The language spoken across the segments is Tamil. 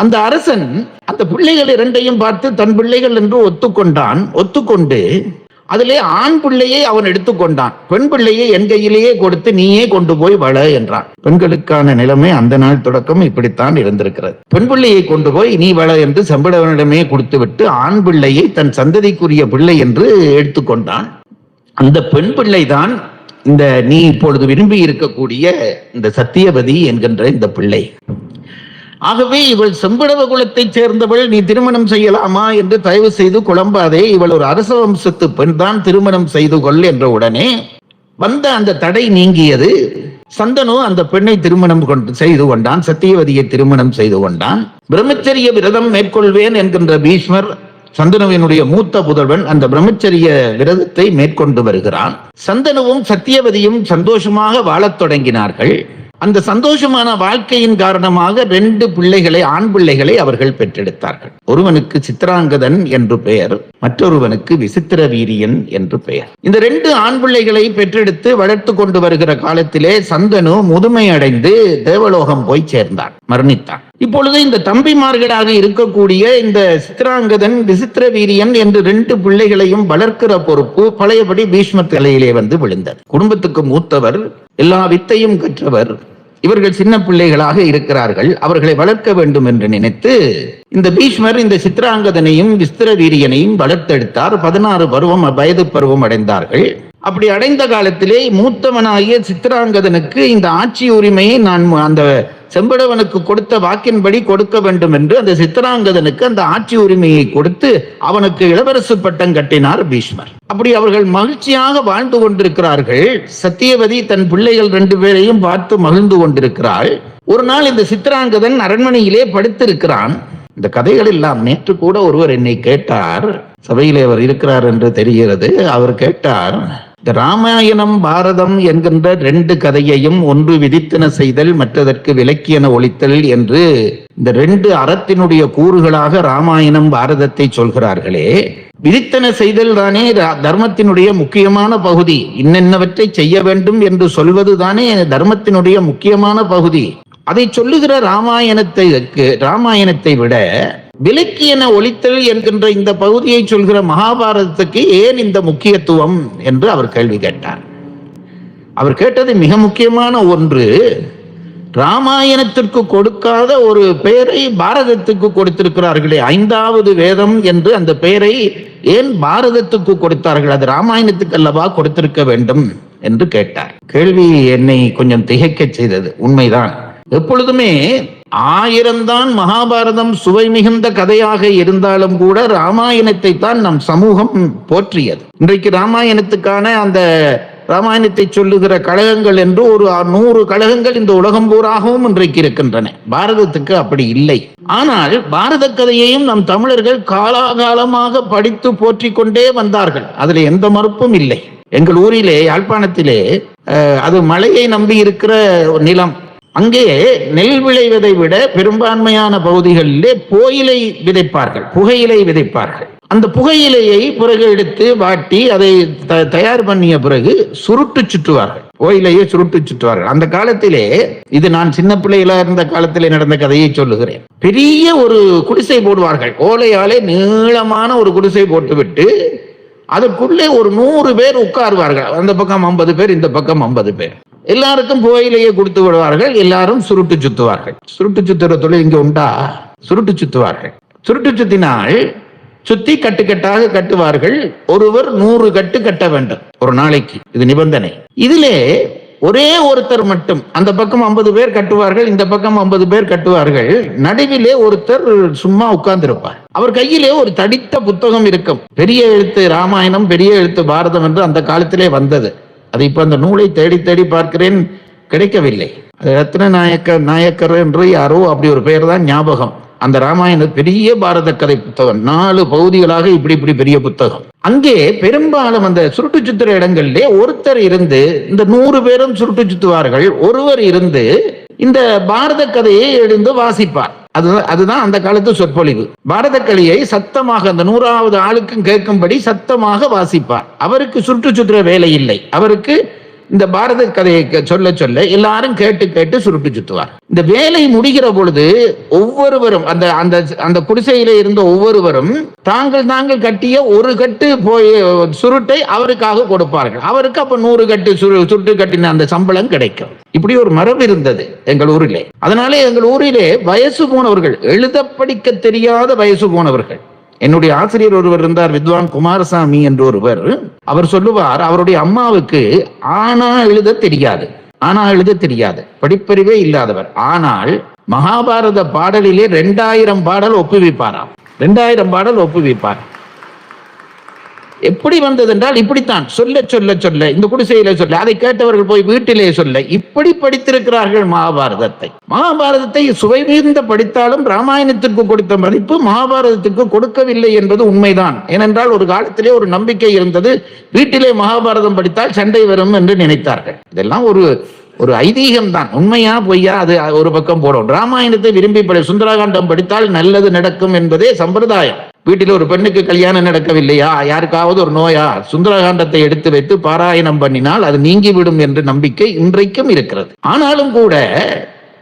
அந்த அரசன் அந்த பிள்ளைகள் இரண்டையும் பார்த்து தன் பிள்ளைகள் என்று ஒத்துக்கொண்டான். ஒத்துக்கொண்டு அதிலே ஆண் பிள்ளையை அவன் எடுத்துக்கொண்டான். பெண் பிள்ளையை என் கையிலேயே கொடுத்து நீயே கொண்டு போய் வள என்றான். பெண்களுக்கான நிலைமை அந்த நாள் தொடக்கம் இப்படித்தான் இருந்திருக்கிறது. பெண் பிள்ளையை கொண்டு போய் நீ வள என்று செம்படவனிடமே கொடுத்து விட்டு ஆண் பிள்ளையை தன் சந்ததிக்குரிய பிள்ளை என்று எடுத்துக்கொண்டான். அந்த பெண் பிள்ளைதான் இந்த நீ இப்பொழுது விரும்பி இருக்கக்கூடிய இந்த சத்தியவதி என்கின்ற இந்த பிள்ளை. ஆகவே இவள் செம்பிடவ குலத்தைச் சேர்ந்தவள் நீ திருமணம் செய்யலாமா என்று தயவு செய்து குழம்பாதே. இவள் ஒரு அரச வம்சத்து பெண் தான் திருமணம் செய்து கொள் என்ற உடனே வந்த அந்த தடை நீங்கியது. சந்தனு அந்த பெண்ணை திருமணம் கொண்டு செய்து கொண்டான். சத்தியவதியை திருமணம் செய்து கொண்டான். பிரம்மச்சரிய விரதம் மேற்கொள்வேன் என்கின்ற பீஷ்மர் சந்தனுவினுடைய மூத்த புதல்வன் அந்த பிரம்மச்சரிய விரதத்தை மேற்கொண்டு வருகிறான். சந்தனுவும் சத்தியவதியும் சந்தோஷமாக வாழத் தொடங்கினார்கள். அந்த சந்தோஷமான வாழ்க்கையின் காரணமாக ரெண்டு பிள்ளைகளை ஆண் பிள்ளைகளை அவர்கள் பெற்றெடுத்தார்கள். ஒருவனுக்கு சித்ராங்கதன் என்று பெயர் மற்றொருவனுக்கு விசித்திர வீரியன் என்று பெயர். இந்த ரெண்டு ஆண் பிள்ளைகளை பெற்றெடுத்து வளர்த்து கொண்டு வருகிற காலத்திலே சந்தனு முதுமை அடைந்து தேவலோகம் போய் சேர்ந்தான் மரணித்தான். இப்பொழுது இந்த தம்பிமார்களாக இருக்கக்கூடிய இந்த சித்திராங்கதன் விசித்திர வீரியன் என்று ரெண்டு பிள்ளைகளையும் வளர்க்கிற பொறுப்பு பழையபடி பீஷ்மர் தலையிலே வந்து விழுந்தது. குடும்பத்துக்கு மூத்தவர் எல்லா வித்தையும் கற்றவர். இவர்கள் சின்ன பிள்ளைகளாக இருக்கிறார்கள். அவர்களை வளர்க்க வேண்டும் என்று நினைத்து இந்த பீஷ்மர் இந்த சித்திராங்கதனையும் விஸ்திர வீரியனையும் வளர்த்தெடுத்தார். பதினாறு பருவம் வயது பருவம் அடைந்தார்கள். அப்படி அடைந்த காலத்திலே மூத்தவனாகிய சித்திராங்கதனுக்கு இந்த ஆட்சி உரிமையை நான் அந்த செம்படவனுக்கு கொடுத்த வாக்கின்படி கொடுக்க வேண்டும் என்று அந்த சித்தராங்கதனுக்கு அந்த ஆட்சி உரிமையை கொடுத்து அவனுக்கு இளவரசு பட்டம் கட்டினார் பீஷ்மர். அப்படி அவர்கள் மகிழ்ச்சியாக வாழ்ந்து கொண்டிருக்கிறார்கள். சத்தியவதி தன் பிள்ளைகள் ரெண்டு பேரையும் பார்த்து மகிழ்ந்து கொண்டிருக்கிறாள். ஒரு நாள் இந்த சித்திராங்கதன் அரண்மனையிலே படுத்திருக்கிறான். இந்த கதைகள் எல்லாம் நேற்று கூட ஒருவர் என்னை கேட்டார். சபையிலே அவர் இருக்கிறார் என்று தெரிகிறது. அவர் கேட்டார் ராமாயணம் பாரதம் என்கின்ற ரெண்டு கதையையும் ஒன்று விதித்தன செய்தல் மற்றதற்கு விலக்கியன ஒழித்தல் என்று இந்த ரெண்டு அறத்தினுடைய கூறுகளாக ராமாயணம் பாரதத்தை சொல்கிறார்களே. விதித்தன செய்தல் தானே தர்மத்தினுடைய முக்கியமான பகுதி. இன்னென்னவற்றை செய்ய வேண்டும் என்று சொல்வது தானே தர்மத்தினுடைய முக்கியமான பகுதி. அதை சொல்லுகிற ராமாயணத்தை ராமாயணத்தை விட விலக்கியன ஒழித்தல் என்கின்ற இந்த பகுதியை சொல்கிற மகாபாரதத்துக்கு ஏன் இந்த முக்கியத்துவம் என்று அவர் கேள்வி கேட்டார். அவர் கேட்டது மிக முக்கியமான ஒன்று ராமாயணத்திற்கு கொடுக்காத ஒரு பெயரை பாரதத்துக்கு கொடுத்திருக்கிறார்களே ஐந்தாவது வேதம் என்று அந்த பெயரை ஏன் பாரதத்துக்கு கொடுத்தார்கள் அது ராமாயணத்துக்கு அல்லவா கொடுத்திருக்க வேண்டும் என்று கேட்டார். கேள்வி என்னை கொஞ்சம் திகைக்கச் செய்தது உண்மைதான். எப்பொழுதுமே ஆயிரம்தான் மகாபாரதம் சுவை மிகுந்த கதையாக இருந்தாலும் கூட ராமாயணத்தை தான் நம் சமூகம் போற்றியது. இன்றைக்கு ராமாயணத்துக்கான அந்த ராமாயணத்தை சொல்லுகிற கழகங்கள் என்று ஒரு நூறு கழகங்கள் இந்த உலகம் பூராகவும் இன்றைக்கு இருக்கின்றன. பாரதத்துக்கு அப்படி இல்லை. ஆனால் பாரத கதையையும் நம் தமிழர்கள் காலாகாலமாக படித்து போற்றிக் கொண்டே வந்தார்கள். அதுல எந்த மறுப்பும் இல்லை. எங்கள் ஊரிலே யாழ்ப்பாணத்திலே அஹ், அது மலையை நம்பி இருக்கிற நிலம். அங்கே நெல் விளைவதை விட பெரும்பான்மையான பகுதிகளிலே புகையிலை விதைப்பார்கள் புகையிலை விதைப்பார்கள். அந்த புகையிலையை பிறகு எடுத்து வாட்டி அதை த- தயார் பண்ணிய பிறகு சுருட்டு சுற்றுவார்கள். புகையிலையை சுருட்டு சுற்றுவார்கள். அந்த காலத்திலே இது நான் சின்ன பிள்ளைகளா இருந்த காலத்திலே நடந்த கதையை சொல்லுகிறேன். பெரிய ஒரு குடிசை போடுவார்கள். ஓலையாலே நீளமான ஒரு குடிசை போட்டுவிட்டு அதற்குள்ளே ஒரு நூறு பேர் உட்காருவார்கள். அந்த பக்கம் ஐம்பது பேர் இந்த பக்கம் ஐம்பது பேர். எல்லாருக்கும் புகையிலேயே கொடுத்து விடுவார்கள். எல்லாரும் சுருட்டு சுத்துவார்கள். சுருட்டு சுத்துற தொழில் இங்க உண்டா? சுருட்டு சுத்துவார்கள். சுருட்டு சுத்தினால் சுத்தி கட்டுக்கட்டாக கட்டுவார்கள். ஒருவர் நூறு கட்டு கட்ட வேண்டும். ஒரு நாளைக்கு. இது நிபந்தனை. இதிலே ஒரே ஒருத்தர் மட்டும். அந்த பக்கம் ஐம்பது பேர் கட்டுவார்கள் இந்த பக்கம் ஐம்பது பேர் கட்டுவார்கள். நடுவிலே ஒருத்தர் சும்மா உட்கார்ந்திருப்பார். அவர் கையிலே ஒரு தடித்த புத்தகம் இருக்கும். பெரிய எழுத்து ராமாயணம் பெரிய எழுத்து பாரதம் என்று அந்த காலத்திலே வந்தது. அது இப்ப அந்த நூலை தேடி தேடி பார்க்கிறேன் கிடைக்கவில்லை. அது ரத்ன நாயக்க நாயக்கர் என்று யாரோ அப்படி ஒரு பெயர் தான் ஞாபகம். அந்த ராமாயணம் பெரிய பாரத கதை புத்தகம். நாலு பகுதிகளாக இப்படி இப்படி பெரிய புத்தகம். அங்கே பெரும்பாலும் அந்த சுருட்டு சுத்துற இடங்கள்லே ஒருத்தர் இருந்து இந்த நூறு பேரும் சுருட்டு சுத்துவார்கள். ஒருவர் இருந்து இந்த பாரத கதையை எழுந்து வாசிப்பார். அது அதுதான் அந்த காலத்து சொற்பொழிவு. பாரத கலியை சத்தமாக அந்த நூறாவது ஆளுக்கும் கேட்கும்படி சத்தமாக வாசிப்பார். அவருக்கு சுற்று சுற்றுற வேலை இல்லை. அவருக்கு இந்த பாரத கதையை சொல்ல சொல்ல எல்லாரும் கேட்டு கேட்டு சுருட்டு சுத்துவார். இந்த வேலை முடிகிற பொழுது ஒவ்வொருவரும் அந்த அந்த அந்த குடிசையில இருந்த ஒவ்வொருவரும் தாங்கள் தாங்கள் கட்டிய ஒரு கட்டு போய் சுருட்டை அவருக்காக கொடுப்பார்கள். அவருக்கு அப்ப நூறு கட்டு சுரு சுருட்டு கட்டின அந்த சம்பளம் கிடைக்கும். இப்படி ஒரு மரபு இருந்தது எங்கள் ஊரிலே. அதனாலே எங்கள் ஊரிலே வயசு போனவர்கள் எழுத படிக்க தெரியாத வயசு போனவர்கள் என்னுடைய ஆசிரியர் ஒருவர் இருந்தார் வித்வான் குமாரசாமி என்று ஒருவர் அவர் சொல்லுவார் அவருடைய அம்மாவுக்கு ஆனா எழுத தெரியாது ஆனா எழுத தெரியாது படிப்பறிவே இல்லாதவர். ஆனால் மகாபாரத பாடலிலே ரெண்டாயிரம் பாடல் ஒப்புவிப்பாராம். ரெண்டாயிரம் பாடல் ஒப்புவிப்பார். எப்படி வந்தது என்றால் இப்படித்தான். சொல்ல சொல்ல சொல்ல. இந்த குடிசையில சொல்ல. அதை கேட்டவர்கள் போய் வீட்டிலே சொல்ல. இப்படி படித்திருக்கிறார்கள் மகாபாரதத்தை. மகாபாரதத்தை சுவை மிகுந்த படித்தாலும் ராமாயணத்திற்கு கொடுத்த மதிப்பு மகாபாரதத்திற்கு கொடுக்கவில்லை என்பது உண்மைதான். ஏனென்றால் ஒரு காலத்திலே ஒரு நம்பிக்கை இருந்தது. வீட்டிலே மகாபாரதம் படித்தால் சண்டை வரும் என்று நினைத்தார்கள். இதெல்லாம் ஒரு ஒரு ஐதீகம் தான் உண்மையா பொய்யா அது ஒரு பக்கம் போடும் ராமாயணத்தை விரும்பி படி சுந்தரகாண்டம் படித்தால் நல்லது நடக்கும் என்பதே சம்பிரதாயம். வீட்டில் ஒரு பெண்ணுக்கு கல்யாணம் நடக்கவில்லையா? யாருக்காவது ஒரு நோயா? சுந்தரகாண்டத்தை எடுத்து வைத்து பாராயணம் பண்ணினால் அது நீங்கிவிடும் என்ற நம்பிக்கை இன்றைக்கும் இருக்கிறது. ஆனாலும் கூட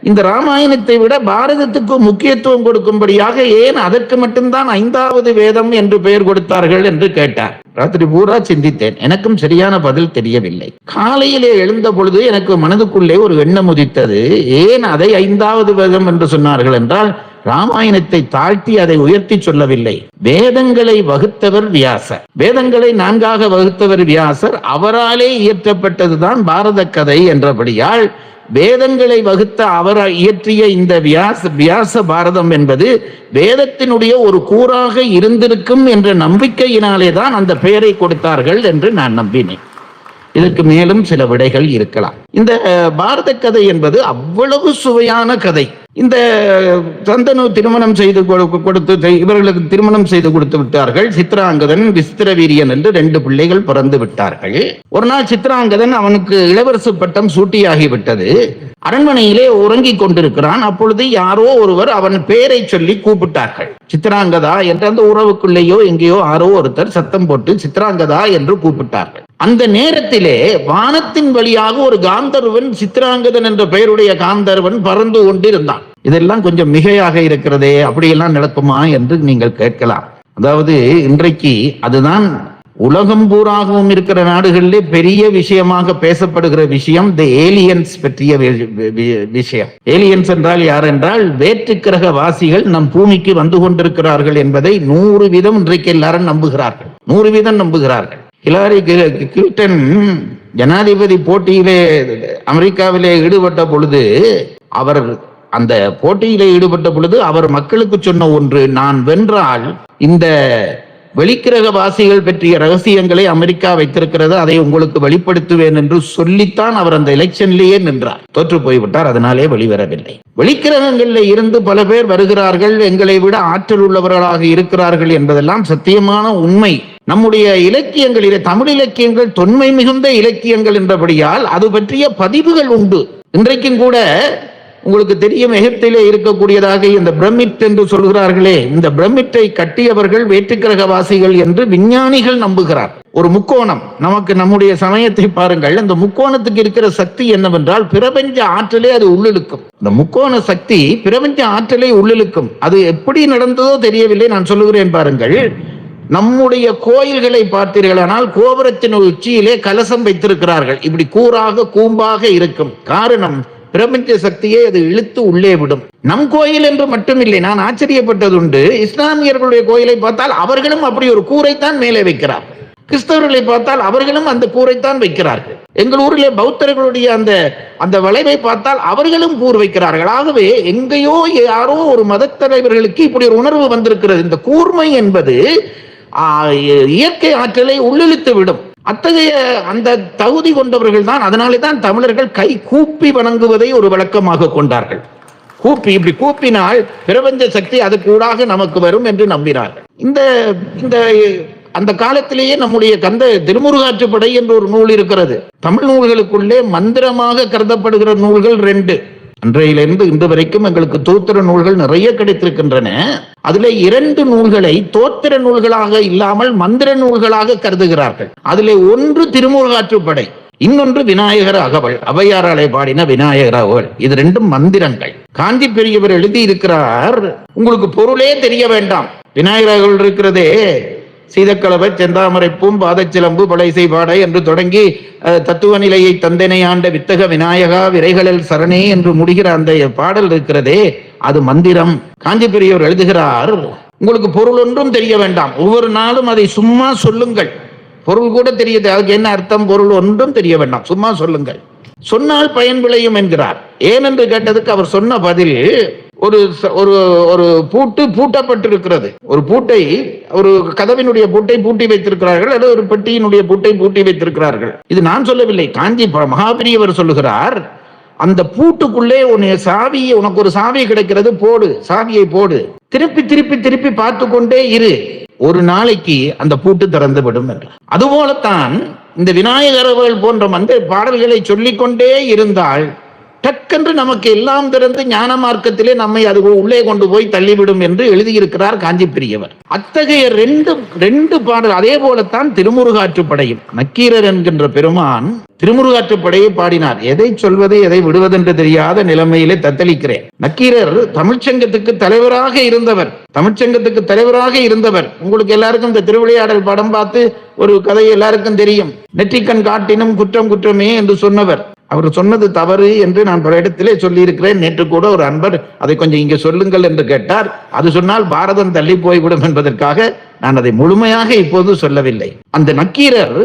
இந்த ராமாயணத்தை விட பாரதத்துக்கு முக்கியத்துவம் கொடுக்கும்படியாக ஏன் அதற்கு மட்டும்தான் ஐந்தாவது வேதம் என்று பெயர் கொடுத்தார்கள் என்று கேட்டார். ராத்திரி பூரா சிந்தித்தேன். எனக்கும் சரியான பதில் தெரியவில்லை. காலையிலே எழுந்த பொழுது எனக்கு மனதுக்குள்ளே ஒரு எண்ணம் உதித்தது. ஏன் அதை ஐந்தாவது வேதம் என்று சொன்னார்கள் என்றால் ராமாயணத்தை தாழ்த்தி அதை உயர்த்தி சொல்லவில்லை. வேதங்களை வகுத்தவர் வியாசர். வேதங்களை நான்காக வகுத்தவர் வியாசர். அவராலே இயற்றப்பட்டதுதான் பாரத கதை என்றபடியால் வேதங்களை வகுத்த அவர் இயற்றிய இந்த வியாச வியாச பாரதம் என்பது வேதத்தினுடைய ஒரு கூறாக இருந்திருக்கும் என்ற நம்பிக்கையினாலே தான் அந்த பெயரை கொடுத்தார்கள் என்று நான் நம்பினேன். இதற்கு மேலும் சில விடைகள் இருக்கலாம். இந்த பாரத கதை என்பது அவ்வளவு சுவையான கதை. இந்த சந்தனு திருமணம் செய்து கொடு- கொடுத்து செய்- இவர்களுக்கு திருமணம் செய்து கொடுத்து விட்டார்கள். சித்ராங்கதன் விஸ்திரவீரியன் என்று ரெண்டு பிள்ளைகள் பிறந்து விட்டார்கள். ஒரு நாள் சித்ராங்கதன் அவனுக்கு இளவரசு பட்டம் சூட்டியாகிவிட்டது அரண்மனையிலே உறங்கிக் கொண்டிருக்கிறான். அப்பொழுது யாரோ ஒருவர் அவன் பெயரை சொல்லி கூப்பிட்டார்கள். சித்ராங்கதா என்ற அந்த உறவுக்குள்ளேயோ எங்கேயோ யாரோ ஒருத்தர் சத்தம் போட்டு சித்ராங்கதா என்று கூப்பிட்டார்கள். அந்த நேரத்திலே வானத்தின் வழியாக ஒரு காந்தர்வன் சித்ராங்கதன் என்ற பெயருடைய காந்தர்வன் பறந்து கொண்டிருந்தான். இதெல்லாம் கொஞ்சம் மிகையாக இருக்கிறதே அப்படியெல்லாம் நடக்குமா என்று நீங்கள் கேட்கலாம். அதாவது இன்றைக்கு அதுதான் உலகம் பூராகவும் இருக்கிற நாடுகளிலே பெரிய விஷயமாக பேசப்படுகிற விஷயம் தி ஏலியன்ஸ் பற்றிய வி- விஷயம். ஏலியன்ஸ் என்றால் யார் என்றால் வேற்று கிரக வாசிகள் நம் பூமிக்கு வந்து கொண்டிருக்கிறார்கள் என்பதை நூறு வீதம் இன்றைக்கு எல்லாரும் நம்புகிறார்கள். நூறு வீதம் நம்புகிறார்கள். ஹிலாரி கில்- ஜனாதிபதி போட்டியிலே அமெரிக்காவிலே ஈடுபட்ட பொழுது அவர் அந்த போட்டியிலே ஈடுபட்ட பொழுது அவர் மக்களுக்கு சொன்ன ஒன்று நான் வென்றால் இந்த வெளிக்கிரக வாசிகள் பற்றிய ரகசியங்களை அமெரிக்கா வைத்திருக்கிறது அதை உங்களுக்கு வெளிப்படுத்துவேன் என்று சொல்லித்தான் அவர் அந்த எலெக்ஷன்லேயே நின்றார். தோற்று போய்விட்டார் அதனாலே வெளிவரவில்லை. வெளிக்கிரகங்களில் இருந்து பல பேர் வருகிறார்கள் எங்களை விட ஆற்றல் உள்ளவர்களாக இருக்கிறார்கள் என்பதெல்லாம் சத்தியமான உண்மை. நம்முடைய இலக்கியங்களிலே தமிழ் இலக்கியங்கள் தொன்மை மிகுந்த இலக்கியங்கள் என்றபடியால் அது பற்றிய பதிவுகள் உண்டு. இன்றைக்கும் கூட உங்களுக்கு தெரியும் எகிப்திலே இருக்கக்கூடியதாக இந்த பிரமிட் என்று சொல்கிறார்களே இந்த பிரமிட்டை கட்டியவர்கள் வேற்றுக்கிரகவாசிகள் என்று விஞ்ஞானிகள் நம்புகிறார். ஒரு முக்கோணம் நமக்கு நம்முடைய சமயத்தை பாருங்கள் அந்த முக்கோணத்துக்கு இருக்கிற சக்தி என்னவென்றால் பிரபஞ்ச ஆற்றலே அது உள்ளிழுக்கும். இந்த முக்கோண சக்தி பிரபஞ்ச ஆற்றலை உள்ளிழுக்கும். அது எப்படி நடந்ததோ தெரியவில்லை நான் சொல்லுகிறேன் பாருங்கள். நம்முடைய கோயில்களை பார்த்தீர்களானால் கோபுரத்தின் உச்சியிலே கலசம் வைத்திருக்கிறார்கள். இப்படி கூறாக கூம்பாக இருக்கும். காரணம் பிரபஞ்ச சக்தியை அது இழுத்து உள்ளே விடும். நம் கோயில் என்று மட்டுமில்லை நான் ஆச்சரியப்பட்டதுண்டு. இஸ்லாமியர்களுடைய கோயிலை பார்த்தால் அவர்களும் அப்படி ஒரு கூரைத்தான் மேலே வைக்கிறார். கிறிஸ்தவர்களை பார்த்தால் அவர்களும் அந்த கூரைத்தான் வைக்கிறார்கள். எங்கள் ஊரிலே பௌத்தர்களுடைய அந்த அந்த வளைவை பார்த்தால் அவர்களும் கூர் வைக்கிறார்கள். ஆகவே எங்கேயோ யாரோ ஒரு மதத்தலைவர்களுக்கு இப்படி ஒரு உணர்வு வந்திருக்கிறது. இந்த கூர்மை என்பது இயற்கை ஆற்றலை உள்ளிழுத்து விடும் அத்தகைய அந்த தகுதி கொண்டவர்கள் தான் அதனாலே தான் தமிழர்கள் கை கூப்பி வணங்குவதை ஒரு வழக்கமாக கொண்டார்கள். கூப்பி இப்படி கூப்பினால் பிரபஞ்ச சக்தி அதுக்கூடாக நமக்கு வரும் என்று நம்பினார்கள். இந்த இந்த அந்த காலத்திலேயே நம்முடைய கந்த திருமுருகாற்றுப்படை என்று ஒரு நூல் இருக்கிறது. தமிழ் நூல்களுக்குள்ளே மந்திரமாக கருதப்படுகிற நூல்கள் ரெண்டு. அன்றையிலிருந்து இன்று வரைக்கும் எங்களுக்கு தோத்திர நூல்கள் நிறைய கிடைத்திருக்கின்றன. அதிலே இரண்டு நூல்களை தோத்திர நூல்களாக இல்லாமல் மந்திர நூல்களாக கருதுகிறார்கள். அதிலே ஒன்று திருமுருகாற்றுப்படை இன்னொன்று விநாயகர் அகவல் அவையாராலே பாடின விநாயகர் அகவல். இது ரெண்டும் மந்திரங்கள். காஞ்சி பெரியவர் எழுதி இருக்கிறார் உங்களுக்கு பொருளே தெரிய வேண்டாம். விநாயகர் அகவல் இருக்கிறதே சீதக்கலவை செந்தாமரை பூம் பாதச்சிலம்பு இசை பாடை என்று தொடங்கி தத்துவ நிலையை தந்தனை ஆண்ட வித்தக விநாயகா விரைகளில் சரணே என்று முடிகிற அந்த பாடல் இருக்கிறதே அது மந்திரம். காஞ்சி பெரியவர் எழுதுகிறார் உங்களுக்கு பொருள் ஒன்றும் தெரிய வேண்டாம். ஒவ்வொரு நாளும் அதை சும்மா சொல்லுங்கள். பொருள் கூட தெரியுது. அதுக்கு என்ன அர்த்தம்? பொருள் ஒன்றும் தெரிய வேண்டாம். சும்மா சொல்லுங்கள். சொன்னால் பயன் விளையும் என்கிறார். ஏனென்று கேட்டதுக்கு அவர் சொன்ன பதில் ஒரு ச- ஒரு ஒரு பூட்டு பூட்டப்பட்டிருக்கிறது. ஒரு பூட்டை ஒரு கதவினுடைய பூட்டை பூட்டி வைத்திருக்கிறார்கள் அல்லது ஒரு பெட்டியினுடைய பூட்டை பூட்டி வைத்திருக்கிறார்கள். இது நான் சொல்லவில்லை காஞ்சி மகாபிரியவர் சொல்லுகிறார் அந்த பூட்டுக்குள்ளே உன்னை சாவியை உனக்கு ஒரு சாவி கிடைக்கிறது போடு சாவியை போடு. திருப்பி திருப்பி திருப்பி பார்த்து கொண்டே இரு. ஒரு நாளைக்கு அந்த பூட்டு திறந்து விடும் என்றார் அதுபோலத்தான் இந்த விநாயகர்கள் போன்ற மந்திர பாடல்களை சொல்லிக்கொண்டே இருந்தால் டக்கென்று நமக்கு எல்லாம் திறந்து ஞான மார்க்கத்திலே நம்மை அது உள்ளே கொண்டு போய் தள்ளிவிடும் என்று எழுதியிருக்கிறார் காஞ்சி பெரியவர். அத்தகைய ரெண்டு ரெண்டு பாடல் அதே போலத்தான் திருமுருகாற்றுப்படையும் நக்கீரர் என்கின்ற பெருமான் திருமுருகாற்றுப்படையை பாடினார். எதை சொல்வதை எதை விடுவதென்று தெரியாத நிலைமையிலே தத்தளிக்கிறேன். நக்கீரர் தமிழ்ச்சங்கத்துக்கு தலைவராக இருந்தவர். தமிழ்ச்சங்கத்துக்கு தலைவராக இருந்தவர். உங்களுக்கு எல்லாருக்கும் இந்த திருவிளையாடல் படம் பார்த்து ஒரு கதை எல்லாருக்கும் தெரியும். நெற்றிக்கண் காட்டினும் குற்றம் குற்றமே என்று சொன்னவர். அவர் சொன்னது தவறு என்று நான் பல இடத்திலே சொல்லியிருக்கிறேன். நேற்று கூட ஒரு அன்பர் அதை கொஞ்சம் இங்கே சொல்லுங்கள் என்று கேட்டார். அது சொன்னால் பாரதம் தள்ளி போய்விடும் என்பதற்காக நான் அதை முழுமையாக இப்போது சொல்லவில்லை. அந்த நக்கீரர்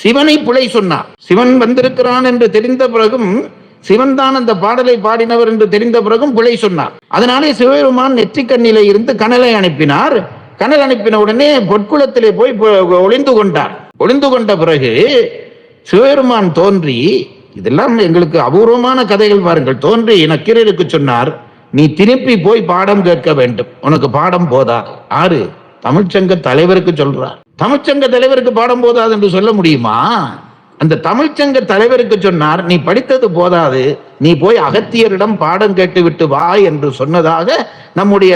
சிவனை பிழை சொன்னார். சிவன் வந்திருக்கிறான் என்று தெரிந்த பிறகும் சிவன் தான் அந்த பாடலை பாடினவர் என்று தெரிந்த பிறகும் பிழை சொன்னார். அதனாலே சிவபெருமான் நெற்றிக்கண்ணிலே இருந்து கனலை அனுப்பினார். கனல் அனுப்பின உடனே பொற்குளத்திலே போய் ஒளிந்து கொண்டார். ஒளிந்து கொண்ட பிறகு சிவபெருமான் தோன்றி இதெல்லாம் எங்களுக்கு அபூர்வமான கதைகள் பாருங்கள். தோன்றி நக்கீரருக்கு சொன்னார் நீ திருப்பி போய் பாடம் கேட்க வேண்டும். உனக்கு பாடம் போதா? ஆறு தமிழ்ச்சங்க தலைவருக்கு சொல்றார். தமிழ்ச்சங்க தலைவருக்கு பாடம் போதாது என்று சொல்ல முடியுமா? அந்த தமிழ்ச்சங்க தலைவருக்கு சொன்னார் நீ படித்தது போதாது. நீ போய் அகத்தியரிடம் பாடம் கேட்டு விட்டு வா என்று சொன்னதாக நம்முடைய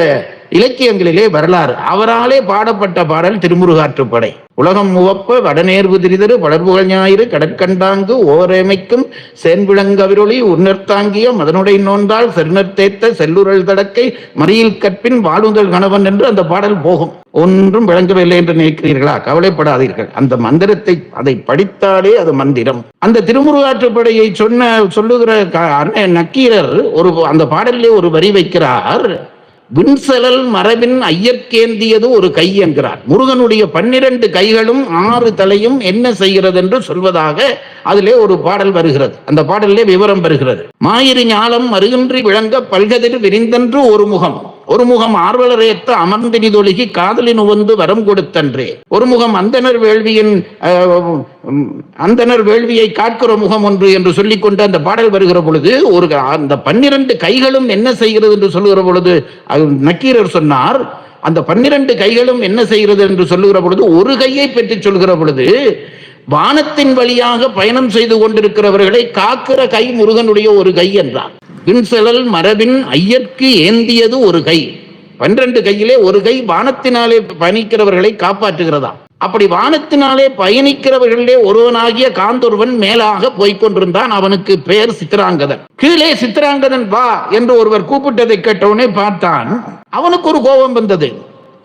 இலக்கியங்களிலே வரலாறு. அவராலே பாடப்பட்ட பாடல் திருமுருகாற்றுப்படை உலகம் முவப்ப வடநேர்வு திரிதரு வளர்புகழ் ஞாயிறு கடற்கண்டாங்கு ஓரமைக்கும் சேன்விளங்கவிரொளி உன்னர்த்தாங்கிய மதனுடை நோன்றால் செருணர்த்தேத்த செல்லுரல் தடக்கை மறியில் கற்பின் வாழுதல் கணவன் என்று அந்த பாடல் போகும். ஒன்றும் விளங்கவில்லை என்று நினைக்கிறீர்களா? கவலைப்படாதீர்கள். அந்த மந்திரத்தை அதை படித்தாலே அது மந்திரம். அந்த திருமுருகாற்றுப்படையை சொன்ன சொல்லுகிற க- அண்ணன் நக்கீரர் ஒரு அந்த பாடலிலே ஒரு வரி வைக்கிறார். விண்சலல் மரபின் ஐயற்கேந்தியது ஒரு கை என்கிறார். முருகனுடைய பன்னிரண்டு கைகளும் ஆறு தலையும் என்ன செய்கிறது என்று சொல்வதாக அதிலே ஒரு பாடல் வருகிறது. அந்த பாடலிலே விவரம் வருகிறது. மாயிரி ஞாலம் மருகின்றி விளங்க பல்கதிர் விரிந்தன்று ஒரு முகம். ஒரு முகம் ஆர்வலரேத்த அமர்ந்தினிதொழுகி காதலின் உவந்து வரம் கொடுத்தன்றே. ஒரு முகம் அந்தனர் வேள்வியின் அந்தனர் வேள்வியை காக்கிற முகம் ஒன்று என்று சொல்லிக்கொண்டு அந்த பாடல் வருகிற பொழுது ஒரு அந்த பன்னிரண்டு கைகளும் என்ன செய்கிறது என்று சொல்லுகிற பொழுது அது நக்கீரர் சொன்னார் அந்த பன்னிரண்டு கைகளும் என்ன செய்கிறது என்று சொல்லுகிற பொழுது ஒரு கையை பற்றி சொல்கிற பொழுது வானத்தின் வழியாக பயணம் செய்து கொண்டிருக்கிறவர்களை காக்கிற கை முருகனுடைய ஒரு கை என்றார். விண்செலல் மரபின் ஐயற்கு ஏந்தியது ஒரு கை. பன்னிரண்டு கையிலே ஒரு கை வானத்தினாலே பயணிக்கிறவர்களை காப்பாற்றுகிறதா? அப்படி வானத்தினாலே பயணிக்கிறவர்களிலே ஒருவனாகிய காந்தொருவன் மேலாக போய்க் கொண்டிருந்தான். அவனுக்கு பெயர் சித்திராங்கதன் கீழே சித்திராங்கதன் வா என்று ஒருவர் கூப்பிட்டதை கேட்டவுடனே பார்த்தான். அவனுக்கு ஒரு கோபம் வந்தது.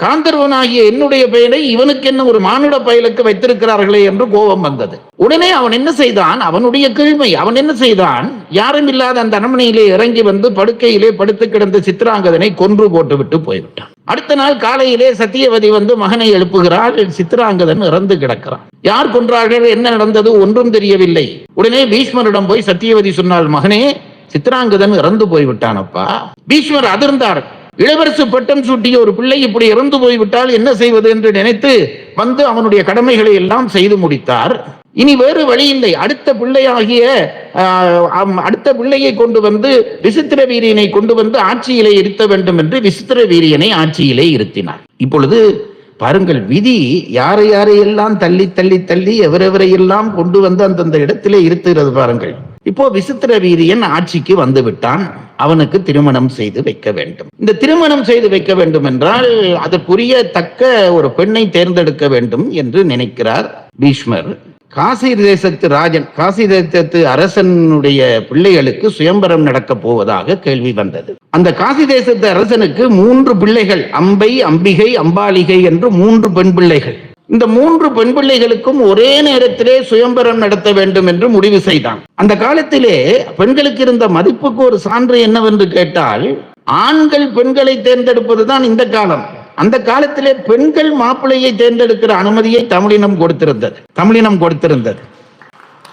காந்தர்வனாகிய என்னுடைய பெயரை இவனுக்கு என்ன ஒரு மானுட பயலுக்கு வைத்திருக்கிறார்களே என்று கோபம் வந்தது. உடனே அவன் என்ன செய்தான்? அவனுடைய கீழ்மை அவன் என்ன செய்தான்? யாரும் இல்லாத அந்த அரண்மனையிலே இறங்கி வந்து படுக்கையிலே படுத்து கிடந்த சித்திராங்கதனை கொன்று போட்டு விட்டு போய்விட்டான். அடுத்த நாள் காலையிலே சத்தியவதி வந்து மகனை எழுப்புகிறாள். சித்திராங்கதன் இறந்து கிடக்கிறான். யார் கொன்றார்கள்? என்ன நடந்தது? ஒன்றும் தெரியவில்லை. உடனே பீஷ்மரிடம் போய் சத்தியவதி சொன்னாள் மகனே சித்திராங்கதன் இறந்து போய்விட்டானப்பா. பீஷ்மர் அதிர்ந்தார். இளவரசு பட்டம் சூட்டிய ஒரு பிள்ளை இப்படி இறந்து போய்விட்டால் என்ன செய்வது என்று நினைத்து வந்து அவனுடைய கடமைகளை எல்லாம் செய்து முடித்தார். இனி வேறு வழி இல்லை. அடுத்த பிள்ளையாகிய அம்- அடுத்த பிள்ளையை கொண்டு வந்து விசித்திர வீரியனை கொண்டு வந்து ஆட்சியிலே இருத்த வேண்டும் என்று விசித்திர வீரியனை ஆட்சியிலே இருத்தினார். இப்பொழுது பாருங்கள் விதி யாரை யாரையெல்லாம் தள்ளி தள்ளி தள்ளி எவரெவரையெல்லாம் கொண்டு வந்து அந்தந்த இடத்திலே இருத்துகிறது பாருங்கள். இப்போ விசித்திர வீரியன் ஆட்சிக்கு வந்து விட்டான் அவனுக்கு திருமணம் செய்து வைக்க வேண்டும். இந்த திருமணம் செய்து வைக்க வேண்டும் என்றால் அதற்குரிய தக்க ஒரு பெண்ணை தேர்ந்தெடுக்க வேண்டும் என்று நினைக்கிறார் பீஷ்மர். காசி தேசத்து ராஜன் காசி தேசத்து அரசனுடைய பிள்ளைகளுக்கு சுயம்பரம் நடக்க போவதாக கேள்வி வந்தது. அந்த காசி தேசத்து அரசனுக்கு மூன்று பிள்ளைகள் அம்பை அம்பிகை அம்பாலிகை என்று மூன்று பெண் பிள்ளைகள். இந்த மூன்று பெண் பிள்ளைகளுக்கும் ஒரே நேரத்திலே சுயம்பரம் நடத்த வேண்டும் என்று முடிவு செய்தான். அந்த காலத்திலே பெண்களுக்கு இருந்த மதிப்புக்கு ஒரு சான்று என்னவென்று கேட்டால் ஆண்கள் பெண்களை தேர்ந்தெடுப்பதுதான் இந்த காலம். அந்த காலத்திலே பெண்கள் மாப்பிள்ளையை தேர்ந்தெடுக்கிற அனுமதியை தமிழினம் கொடுத்திருந்தது. தமிழினம் கொடுத்திருந்தது.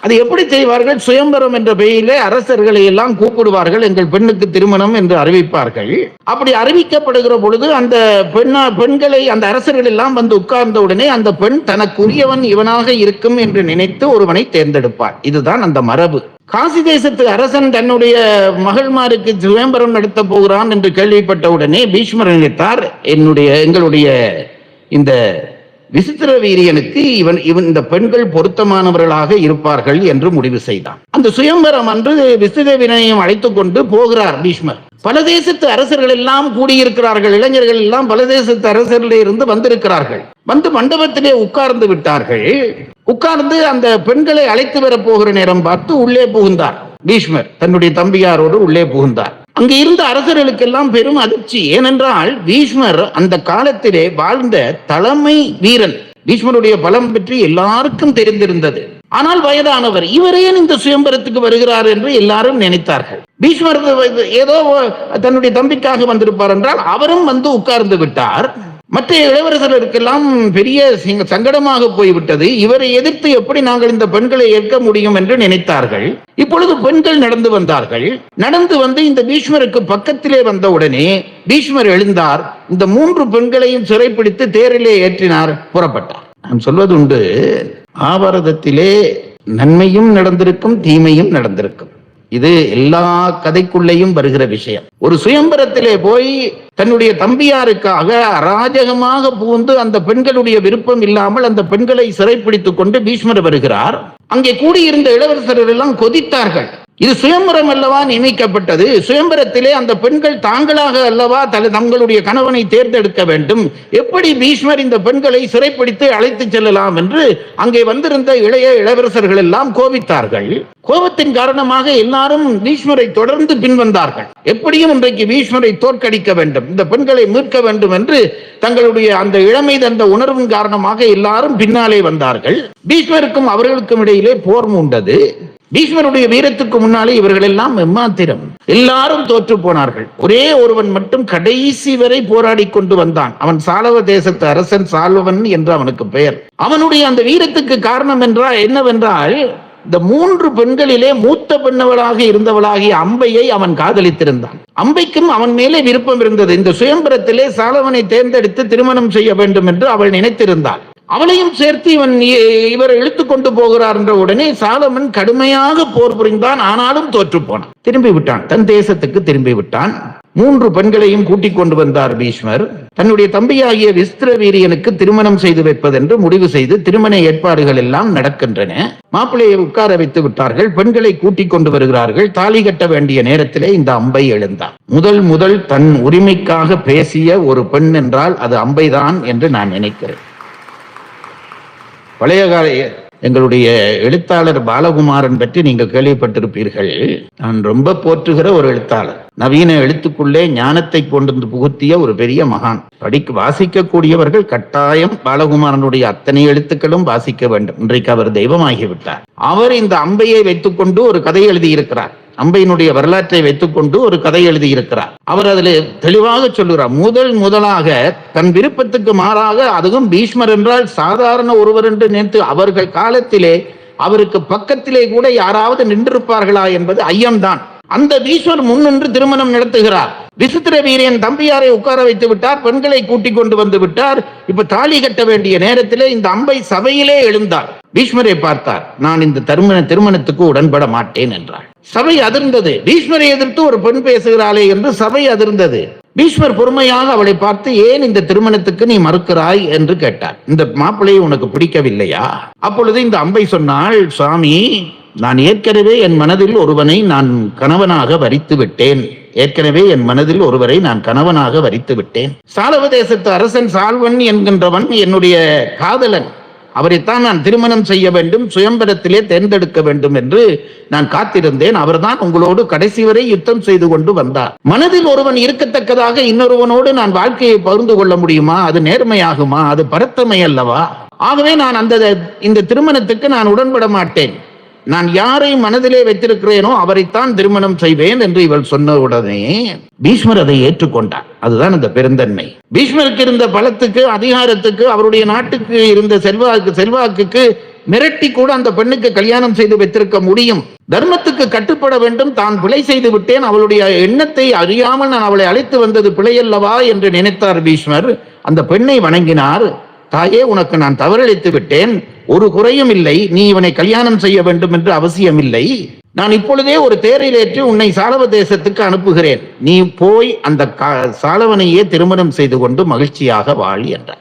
அது எப்படி செய்வார்கள் சுயம்பரம் என்ற பெயரிலே அரசர்களை எல்லாம் கூப்பிடுவார்கள் எங்கள் பெண்ணுக்கு திருமணம் என்று அறிவிப்பார்கள். அப்படி அறிவிக்கப்படுகிற பொழுது அந்த பெண்ணா பெண்களை அந்த அரசர்கள் எல்லாம் வந்து உட்கார்ந்த உடனே அந்த பெண் தனக்குரியவன் இவனாக இருக்கும் என்று நினைத்து ஒருவனை தேர்ந்தெடுப்பார். இதுதான் அந்த மரபு. காசி தேசத்து அரசன் தன்னுடைய மகள்மாருக்கு சுயம்பரம் நடத்த போகிறான் என்று கேள்விப்பட்ட உடனே பீஷ்மர் நினைத்தார் என்னுடைய எங்களுடைய இந்த விசித்திர வீரியனுக்கு இவன் இவன் இந்த பெண்கள் பொருத்தமானவர்களாக இருப்பார்கள் என்று முடிவு செய்தான். அந்த சுயம்பரம் அன்று விசித வீரனையும் அழைத்துக் கொண்டு போகிறார் பீஷ்மர். பல தேசத்து அரசர்கள் எல்லாம் கூடியிருக்கிறார்கள் இளைஞர்கள் எல்லாம் பல தேசத்து அரசர்களே இருந்து வந்திருக்கிறார்கள். வந்து மண்டபத்திலே உட்கார்ந்து விட்டார்கள். உட்கார்ந்து அந்த பெண்களை அழைத்து வர போகிற நேரம் பார்த்து உள்ளே புகுந்தார். பீஷ்மர் தன்னுடைய தம்பியாரோடு உள்ளே புகுந்தார். அங்கே இருந்த அரசர்களுக்கெல்லாம் பெரும் அதிர்ச்சி. ஏனென்றால் பீஷ்மர் அந்த காலத்திலே வாழ்ந்த தலைமை வீரன். பீஷ்மருடைய பலம் பற்றி எல்லாருக்கும் தெரிந்திருந்தது. ஆனால் வயதானவர் இவர் ஏன் இந்த சுயம்பரத்துக்கு வருகிறார் என்று எல்லாரும் நினைத்தார்கள். பீஷ்மர் ஏதோ தன்னுடைய தம்பிக்காக வந்திருப்பார் என்றால் அவரும் வந்து உட்கார்ந்து விட்டார். மற்ற இளவரசர்களுக்கெல்லாம் பெரிய சிங்க- சங்கடமாக போய்விட்டது. இவரை எதிர்த்து எப்படி நாங்கள் இந்த பெண்களை ஏற்க முடியும் என்று நினைத்தார்கள். இப்பொழுது பெண்கள் நடந்து வந்தார்கள். நடந்து வந்து இந்த பீஷ்மருக்கு பக்கத்திலே வந்த உடனே பீஷ்மர் எழுந்தார். இந்த மூன்று பெண்களையும் சிறைப்பிடித்து தேரிலே ஏற்றினார் புறப்பட்டார். நான் சொல்வது உண்டு ஆபாரதத்திலே நன்மையும் நடந்திருக்கும் தீமையும் நடந்திருக்கும். இது எல்லா கதைக்குள்ளேயும் வருகிற விஷயம். ஒரு சுயம்பரத்திலே போய் தன்னுடைய தம்பியாருக்காக அராஜகமாக புகுந்து அந்த பெண்களுடைய விருப்பம் இல்லாமல் அந்த பெண்களை சிறைப்பிடித்துக் கொண்டு பீஷ்மர் வருகிறார். அங்கே கூடியிருந்த இளவரசர்கள் எல்லாம் கொதித்தார்கள். இது சுயம்பரம் அல்லவா நியமிக்கப்பட்டது? சுயம்பரத்திலே அந்த பெண்கள் தாங்களாக அல்லவா தல தங்களுடைய கணவனை தேர்ந்தெடுக்க வேண்டும்? எப்படி பீஷ்மர் இந்த பெண்களை சிறைப்பிடித்து அழைத்து செல்லலாம் என்று அங்கே வந்திருந்த இளைய இளவரசர்கள் எல்லாம் கோபித்தார்கள். கோபத்தின் காரணமாக எல்லாரும் பீஷ்மரை தொடர்ந்து பின்வந்தார்கள். எப்படியும் இன்றைக்கு பீஷ்மரை தோற்கடிக்க வேண்டும் இந்த பெண்களை மீட்க வேண்டும் என்று தங்களுடைய அந்த இளமை தந்த உணர்வின் காரணமாக எல்லாரும் பின்னாலே வந்தார்கள். பீஷ்மருக்கும் அவர்களுக்கும் இடையிலே போர் மூண்டது. பீஷ்மருடைய வீரத்துக்கு முன்னாலே இவர்கள் எல்லாம் எம்மாத்திரம். எல்லாரும் தோற்று போனார்கள். ஒரே ஒருவன் மட்டும் கடைசி வரை போராடி கொண்டு வந்தான். அவன் சாலவ தேசத்து அரசன் சால்வன் என்று அவனுக்கு பெயர். அவனுடைய அந்த வீரத்துக்கு காரணம் என்றால் என்னவென்றால் இந்த மூன்று பெண்களிலே மூத்த பெண்ணவளாக இருந்தவளாகிய அம்பையை அவன் காதலித்திருந்தான். அம்பைக்கும் அவன் மேலே விருப்பம் இருந்தது. இந்த சுயம்பரத்திலே சாலவனை தேர்ந்தெடுத்து திருமணம் செய்ய வேண்டும் என்று அவள் நினைத்திருந்தாள். அவளையும் சேர்த்து இவன் இவர் இழுத்து கொண்டு போகிறார் என்ற உடனே சாலமன் கடுமையாக போர் புரிந்தான். ஆனாலும் தோற்று போனான். திரும்பி விட்டான். தன் தேசத்துக்கு திரும்பி விட்டான். மூன்று பெண்களையும் கூட்டிக் கொண்டு வந்தார் பீஷ்மர். தன்னுடைய தம்பியாகிய விஸ்திர வீரியனுக்கு திருமணம் செய்து வைப்பதென்று முடிவு செய்து திருமண ஏற்பாடுகள் எல்லாம் நடக்கின்றன. மாப்பிள்ளையை உட்கார வைத்து விட்டார்கள். பெண்களை கூட்டிக் கொண்டு வருகிறார்கள். தாலி கட்ட வேண்டிய நேரத்திலே இந்த அம்பை எழுந்தார் முதல் முதல் தன் உரிமைக்காக பேசிய ஒரு பெண் என்றால் அது அம்பைதான் என்று நான் நினைக்கிறேன். பழைய கால எங்களுடைய எழுத்தாளர் பாலகுமாரன் பற்றி நீங்கள் கேள்விப்பட்டிருப்பீர்கள். நான் ரொம்ப போற்றுகிற ஒரு எழுத்தாளர். நவீன எழுத்துக்குள்ளே ஞானத்தை கொண்டு வந்து புகுத்திய ஒரு பெரிய மகான். படிக்க வாசிக்கக்கூடியவர்கள் கட்டாயம் பாலகுமாரனுடைய அத்தனை எழுத்துக்களும் வாசிக்க வேண்டும். இன்றைக்கு அவர் தெய்வமாகிவிட்டார். அவர் இந்த அம்பையை வைத்துக்கொண்டு ஒரு கதை எழுதியிருக்கிறார். அம்பையினுடைய வரலாற்றை வைத்துக்கொண்டு ஒரு கதை எழுதியிருக்கிறார். அவர் அதில் தெளிவாக சொல்லுகிறார் முதல் முதலாக தன் விருப்பத்துக்கு மாறாக அதுவும் பீஷ்மர் என்றால் சாதாரண ஒருவர் என்று நினைத்து அவர்கள் காலத்திலே அவருக்கு பக்கத்திலே கூட யாராவது நின்றிருப்பார்களா என்பது ஐயம்தான். அந்த பீஷ்மர் முன்னின்று திருமணம் நடத்துகிறார். விசித்திர வீரியன் தம்பியாரை உட்கார வைத்து விட்டார் பெண்களை கூட்டிக் கொண்டு வந்து விட்டார். இப்ப தாலி கட்ட வேண்டிய நேரத்திலே இந்த அம்பை சபையிலே எழுந்தார். பீஷ்மரை பார்த்தார் நான் இந்த திருமண திருமணத்துக்கு உடன்பட மாட்டேன் என்றார் சபை அதிர்ந்தது. பீஷ்மரை எதிர்த்து ஒரு பெண் பேசுகிறாளே என்று சபை அதிர்ந்தது. பீஷ்மர் பொறுமையாக அவளை பார்த்து ஏன் இந்த திருமணத்துக்கு நீ மறுக்கிறாய்? என்று கேட்டார். இந்த மாப்பிள்ளையை உனக்கு பிடிக்கவில்லையா? அப்பொழுது இந்த அம்பை சொன்னாள் சுவாமி நான் ஏற்கனவே என் மனதில் ஒருவனை நான் கணவனாக வரித்து விட்டேன். ஏற்கனவே என் மனதில் ஒருவரை நான் கணவனாக வரித்து விட்டேன். சாலவ தேசத்து அரசன் சால்வன் என்கின்றவன் என்னுடைய காதலன். அவரைத்தான் நான் திருமணம் செய்ய வேண்டும் சுயம்பரத்திலே தேர்ந்தெடுக்க வேண்டும் என்று நான் காத்திருந்தேன். அவர்தான் உங்களோடு கடைசி வரை யுத்தம் செய்து கொண்டு வந்தார். மனதில் ஒருவன் இருக்கத்தக்கதாக இன்னொருவனோடு நான் வாழ்க்கையை பகிர்ந்து கொள்ள முடியுமா? அது நேர்மையாகுமா? அது பரத்தமை அல்லவா? ஆகவே நான் அந்த இந்த திருமணத்துக்கு நான் உடன்பட மாட்டேன். நான் யாரை மனதிலே வைத்திருக்கிறேனோ அவரைத்தான் திருமணம் செய்வேன் என்று இவள் சொன்ன உடனே பீஷ்மர் அதை ஏற்றுக்கொண்டார். அதுதான் அந்த பெருந்தன்மை. பீஷ்மருக்கு இருந்த பலத்துக்கு அதிகாரத்துக்கு அவருடைய நாட்டுக்கு இருந்த செல்வாக்கு செல்வாக்குக்கு மிரட்டி கூட அந்த பெண்ணுக்கு கல்யாணம் செய்து வைத்திருக்க முடியும். தர்மத்துக்கு கட்டுப்பட வேண்டும் தான் பிழை செய்து விட்டேன் அவளுடைய எண்ணத்தை அறியாமல் நான் அவளை அழைத்து வந்தது பிழையல்லவா என்று நினைத்தார் பீஷ்மர். அந்த பெண்ணை வணங்கினார். தாயே உனக்கு நான் தவறளித்து விட்டேன். ஒரு குறையும் இல்லை. நீ இவனை கல்யாணம் செய்ய வேண்டும் என்று அவசியம் இல்லை நான் இப்பொழுதே ஒரு தேரில் உன்னை சாலவ தேசத்துக்கு அனுப்புகிறேன். நீ போய் அந்த கா- சாலவனையே திருமணம் செய்து கொண்டு மகிழ்ச்சியாக வாழ் என்றார்.